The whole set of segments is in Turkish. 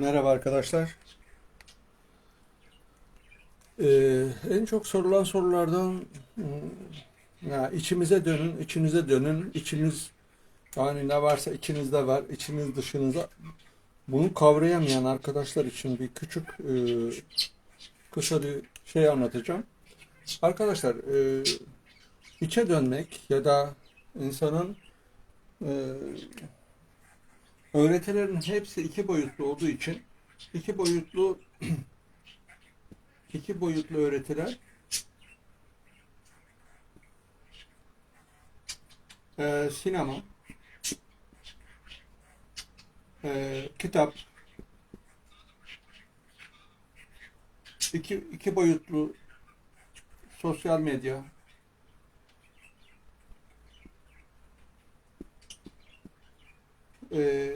Merhaba arkadaşlar. Ee, en çok sorulan sorulardan hmm, ya içimize dönün, içinize dönün, içiniz yani ne varsa içinizde var, içiniz dışınıza. Bunu kavrayamayan arkadaşlar için bir küçük e, kısa bir şey anlatacağım. Arkadaşlar e, içe dönmek ya da insanın e, öğretilerin hepsi iki boyutlu olduğu için iki boyutlu iki boyutlu öğretiler e, sinema e, kitap iki, iki boyutlu sosyal medya e,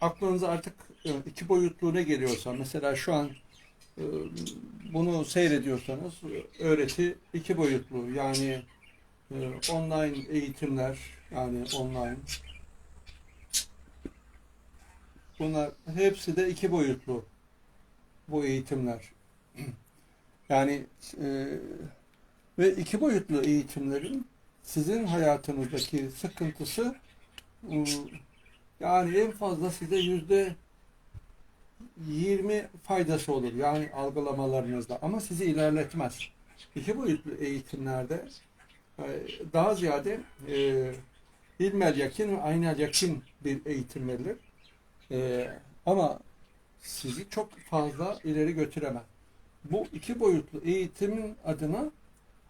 aklınıza artık e, iki boyutlu ne geliyorsa mesela şu an e, bunu seyrediyorsanız öğreti iki boyutlu. Yani e, online eğitimler yani online. Bunlar hepsi de iki boyutlu bu eğitimler. Yani e, ve iki boyutlu eğitimlerin sizin hayatınızdaki sıkıntısı Yani en fazla size yüzde 20 faydası olur. Yani algılamalarınızda. Ama sizi ilerletmez. İki boyutlu eğitimlerde e, daha ziyade e, ilmel yakin ve aynel yakin bir eğitim verilir. E, ama sizi çok fazla ileri götüremez. Bu iki boyutlu eğitimin adına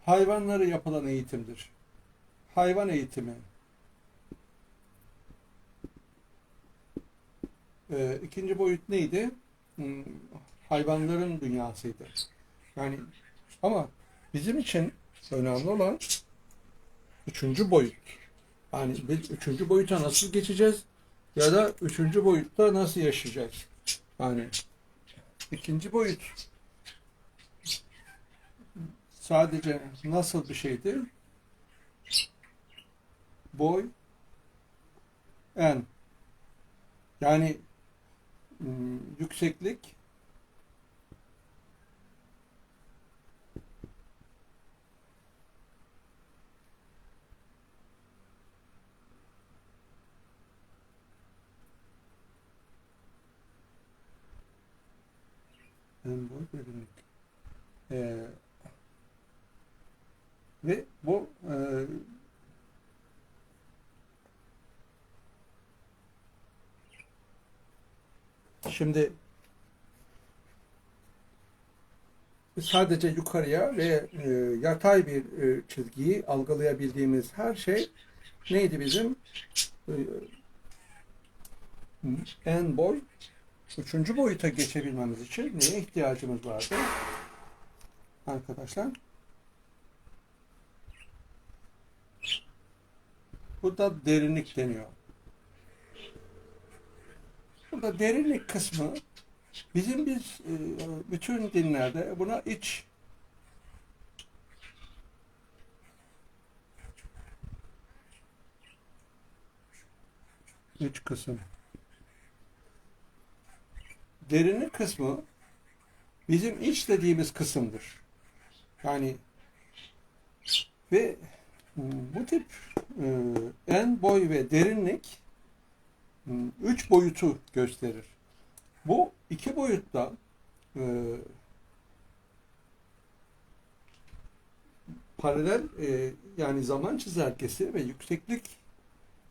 hayvanları yapılan eğitimdir. Hayvan eğitimi. Ee, ikinci boyut neydi? Hmm, hayvanların dünyasıydı. Yani ama bizim için önemli olan üçüncü boyut. Yani biz üçüncü boyuta nasıl geçeceğiz ya da üçüncü boyutta nasıl yaşayacağız? Yani ikinci boyut sadece nasıl bir şeydi? Boy en yani yükseklik en boy. Ee, ve bu e, Şimdi sadece yukarıya ve e, yatay bir e, çizgiyi algılayabildiğimiz her şey neydi bizim? E, en boy üçüncü boyuta geçebilmemiz için neye ihtiyacımız vardı? Arkadaşlar. Bu da derinlik deniyor. Burada derinlik kısmı bizim biz e, bütün dinlerde buna iç iç kısım. Derinlik kısmı bizim iç dediğimiz kısımdır. Yani ve bu tip e, en boy ve derinlik üç boyutu gösterir. Bu iki boyutta e, paralel e, yani zaman çizelgesi ve yükseklik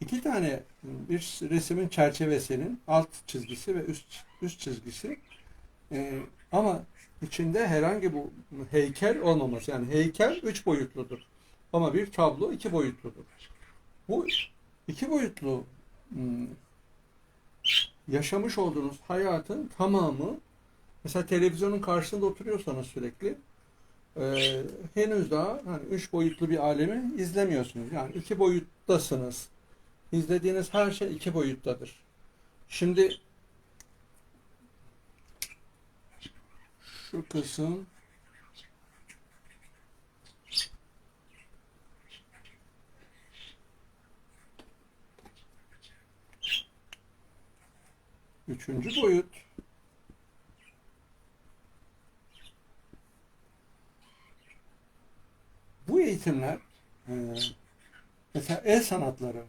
iki tane bir resmin çerçevesinin alt çizgisi ve üst üst çizgisi e, ama içinde herhangi bu heykel olmaması yani heykel üç boyutludur ama bir tablo iki boyutludur. Bu iki boyutlu hmm, yaşamış olduğunuz hayatın tamamı mesela televizyonun karşısında oturuyorsanız sürekli e, henüz daha hani üç boyutlu bir alemi izlemiyorsunuz. Yani iki boyuttasınız. İzlediğiniz her şey iki boyuttadır. Şimdi şu kısım Üçüncü boyut. Bu eğitimler e, mesela el sanatları,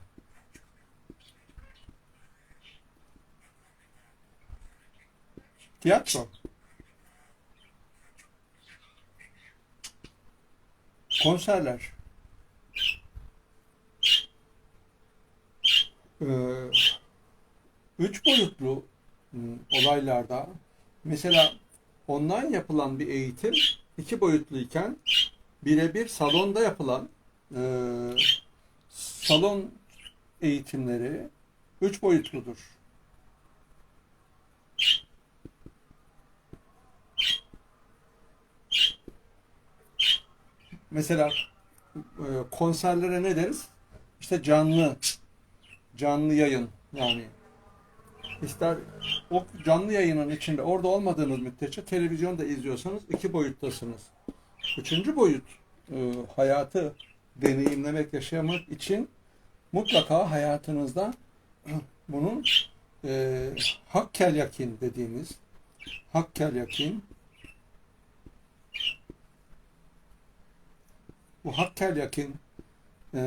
tiyatro, konserler, e, üç boyutlu m, olaylarda mesela online yapılan bir eğitim iki boyutluyken birebir salonda yapılan e, salon eğitimleri üç boyutludur. Mesela e, konserlere ne deriz? İşte canlı canlı yayın yani ister o canlı yayının içinde orada olmadığınız müddetçe televizyonda izliyorsanız iki boyuttasınız. Üçüncü boyut e, hayatı deneyimlemek, yaşamak için mutlaka hayatınızda bunun e, hakkel yakin dediğimiz hakkel yakin bu hakkel yakin e,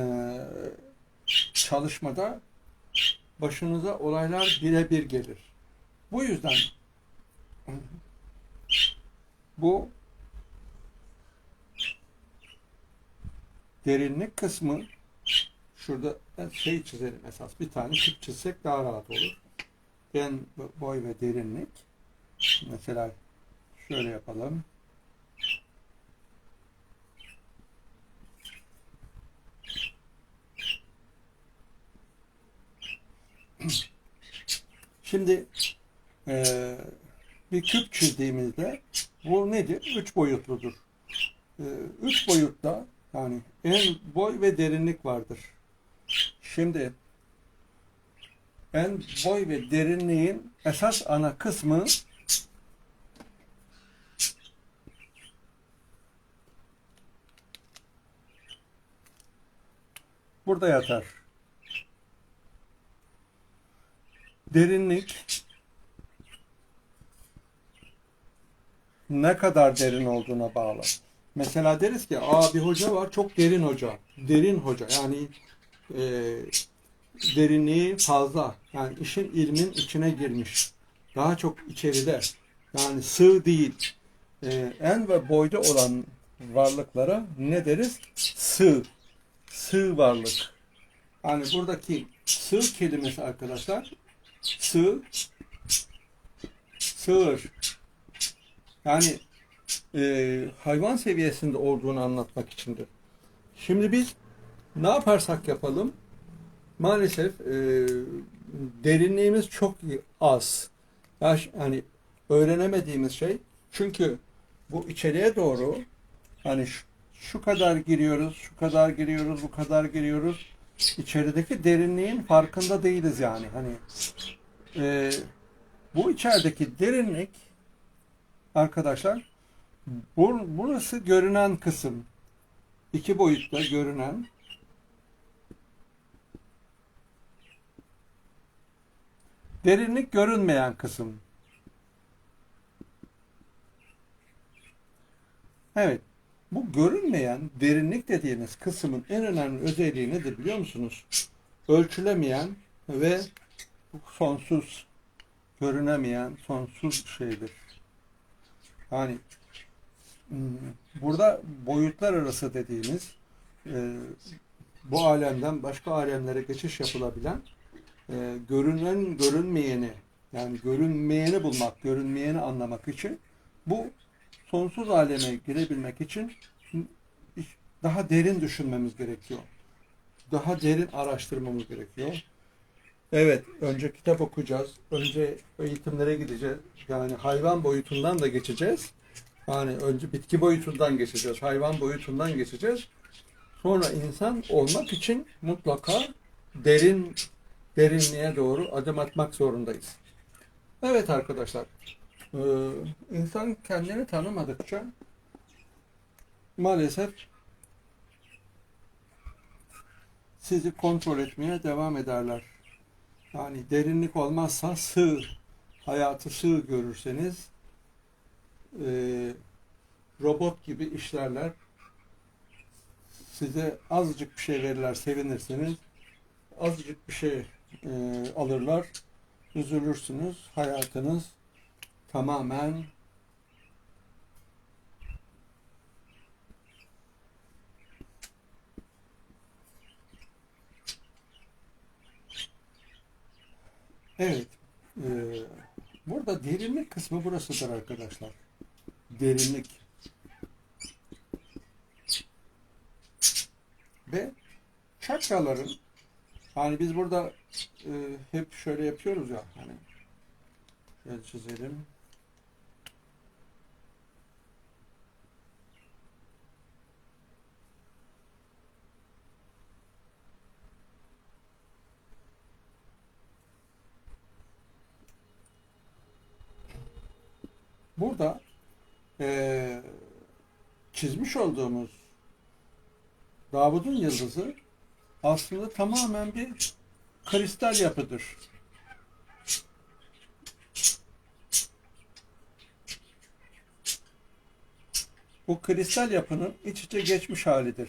çalışmada başınıza olaylar birebir gelir. Bu yüzden bu derinlik kısmı şurada şey çizelim esas. Bir tane tip çizsek daha rahat olur. En boy ve derinlik. Mesela şöyle yapalım. Şimdi eee, bir küp çizdiğimizde bu nedir? Üç boyutludur. Eee, üç boyutta yani en boy ve derinlik vardır. Şimdi en boy ve derinliğin esas ana kısmı burada yatar. Derinlik ne kadar derin olduğuna bağlı. Mesela deriz ki aa bir hoca var çok derin hoca. Derin hoca yani e, derinliği fazla. Yani işin ilmin içine girmiş. Daha çok içeride. Yani sığ değil. E, en ve boyda olan varlıklara ne deriz? Sığ. Sığ varlık. Yani buradaki sığ kelimesi arkadaşlar sığ sığır. Yani e, hayvan seviyesinde olduğunu anlatmak içindir. Şimdi biz ne yaparsak yapalım maalesef e, derinliğimiz çok az. Yani öğrenemediğimiz şey çünkü bu içeriye doğru hani şu, şu kadar giriyoruz, şu kadar giriyoruz, bu kadar giriyoruz. İçerideki derinliğin farkında değiliz yani. Hani e, bu içerideki derinlik arkadaşlar bu, burası görünen kısım. iki boyutta görünen derinlik görünmeyen kısım. Evet. Bu görünmeyen derinlik dediğimiz kısmın en önemli özelliği nedir biliyor musunuz? Ölçülemeyen ve sonsuz görünemeyen sonsuz şeydir. Yani hmm, burada boyutlar arası dediğimiz e, bu alemden başka alemlere geçiş yapılabilen e, görünen görünmeyeni yani görünmeyeni bulmak, görünmeyeni anlamak için bu sonsuz aleme girebilmek için daha derin düşünmemiz gerekiyor. Daha derin araştırmamız gerekiyor. Evet, önce kitap okuyacağız. Önce eğitimlere gideceğiz. Yani hayvan boyutundan da geçeceğiz. Yani önce bitki boyutundan geçeceğiz. Hayvan boyutundan geçeceğiz. Sonra insan olmak için mutlaka derin derinliğe doğru adım atmak zorundayız. Evet arkadaşlar. Ee, insan kendini tanımadıkça maalesef sizi kontrol etmeye devam ederler. Yani derinlik olmazsa sığ hayatı sığ görürseniz e, robot gibi işlerler. Size azıcık bir şey verirler, sevinirsiniz. Azıcık bir şey e, alırlar, üzülürsünüz. Hayatınız tamamen Evet. e, burada derinlik kısmı burasıdır arkadaşlar. Derinlik. Ve çakraların hani biz burada e, hep şöyle yapıyoruz ya hani şöyle çizelim. Burada eee, çizmiş olduğumuz Davud'un yıldızı aslında tamamen bir kristal yapıdır. Bu kristal yapının iç içe geçmiş halidir.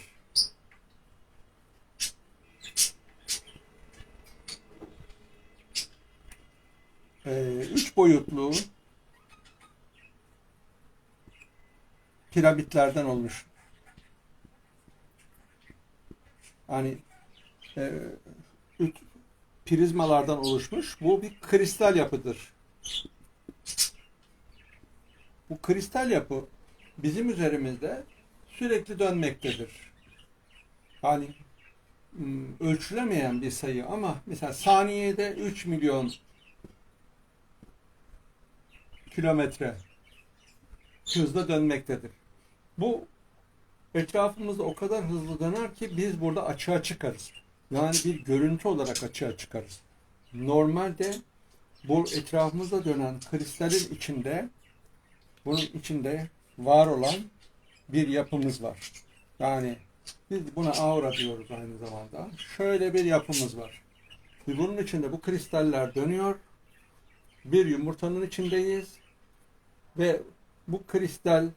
Eee, üç boyutlu piramitlerden olmuş. Hani e, prizmalardan oluşmuş. Bu bir kristal yapıdır. Bu kristal yapı bizim üzerimizde sürekli dönmektedir. M, ölçülemeyen bir sayı ama mesela saniyede 3 milyon kilometre hızla dönmektedir. Bu etrafımızda o kadar hızlı döner ki biz burada açığa çıkarız. Yani bir görüntü olarak açığa çıkarız. Normalde bu etrafımızda dönen kristalin içinde bunun içinde var olan bir yapımız var. Yani biz buna aura diyoruz aynı zamanda. Şöyle bir yapımız var. Ve bunun içinde bu kristaller dönüyor. Bir yumurtanın içindeyiz ve bu kristal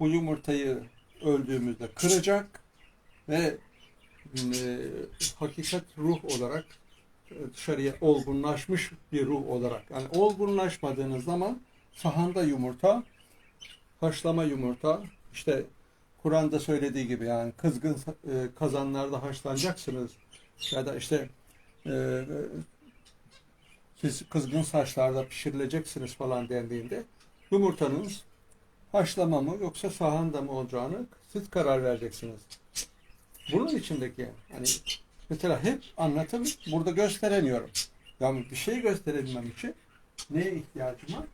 bu yumurtayı öldüğümüzde kıracak ve e, hakikat ruh olarak e, dışarıya olgunlaşmış bir ruh olarak. Yani olgunlaşmadığınız zaman sahanda yumurta, haşlama yumurta, işte Kur'an'da söylediği gibi yani kızgın e, kazanlarda haşlanacaksınız ya da işte e, siz kızgın saçlarda pişirileceksiniz falan dendiğinde yumurtanız haşlama mı yoksa sahanda mı olacağını siz karar vereceksiniz. Bunun içindeki hani mesela hep anlatım burada gösteremiyorum. Yani bir şey gösterebilmem için neye ihtiyacım var?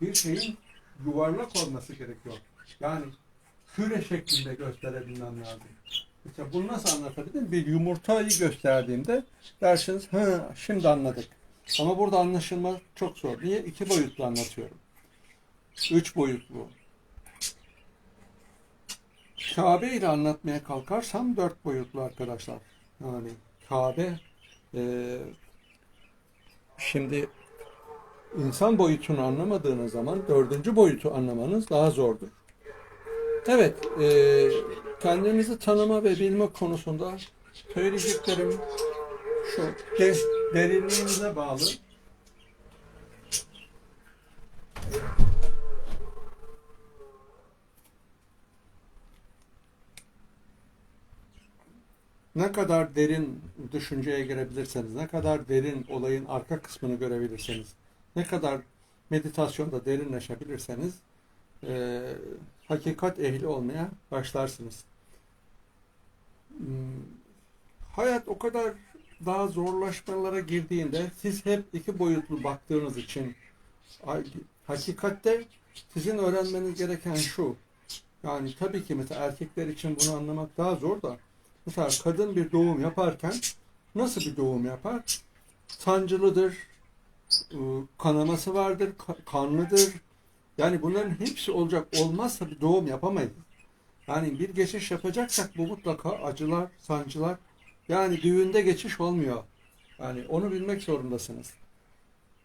Bir şeyin yuvarlak olması gerekiyor. Yani küre şeklinde gösterebilmem lazım. Mesela bunu nasıl anlatabilirim? Bir yumurtayı gösterdiğimde dersiniz, hı şimdi anladık. Ama burada anlaşılma çok zor. Niye? İki boyutlu anlatıyorum. Üç boyutlu. Kabe ile anlatmaya kalkarsam dört boyutlu arkadaşlar. Yani Kabe e, şimdi insan boyutunu anlamadığınız zaman dördüncü boyutu anlamanız daha zordur. Evet, e, kendinizi tanıma ve bilme konusunda söyleyeceklerim şu de, derinliğinize bağlı. Ne kadar derin düşünceye girebilirseniz, ne kadar derin olayın arka kısmını görebilirseniz, ne kadar meditasyonda derinleşebilirseniz e, hakikat ehli olmaya başlarsınız. Hmm, hayat o kadar daha zorlaşmalara girdiğinde siz hep iki boyutlu baktığınız için hakikatte sizin öğrenmeniz gereken şu. Yani tabii ki mesela erkekler için bunu anlamak daha zor da mesela kadın bir doğum yaparken nasıl bir doğum yapar? Sancılıdır, ıı, kanaması vardır, kanlıdır. Yani bunların hepsi olacak. Olmazsa bir doğum yapamayız. Yani bir geçiş yapacaksak bu mutlaka acılar, sancılar. Yani düğünde geçiş olmuyor. Yani onu bilmek zorundasınız.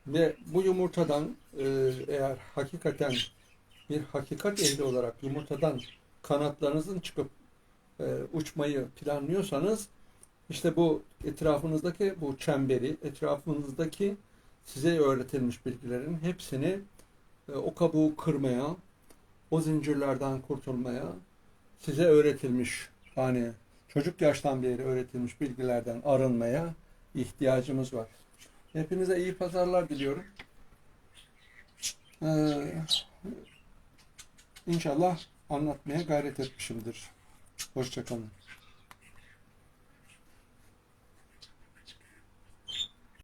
Ve bu yumurtadan e, eğer hakikaten bir hakikat ehli olarak yumurtadan kanatlarınızın çıkıp e, uçmayı planlıyorsanız işte bu etrafınızdaki bu çemberi, etrafınızdaki size öğretilmiş bilgilerin hepsini e, o kabuğu kırmaya, o zincirlerden kurtulmaya size öğretilmiş yani çocuk yaştan beri öğretilmiş bilgilerden arınmaya ihtiyacımız var. Hepinize iyi pazarlar diliyorum. Ee, inşallah anlatmaya gayret etmişimdir. Hoşçakalın.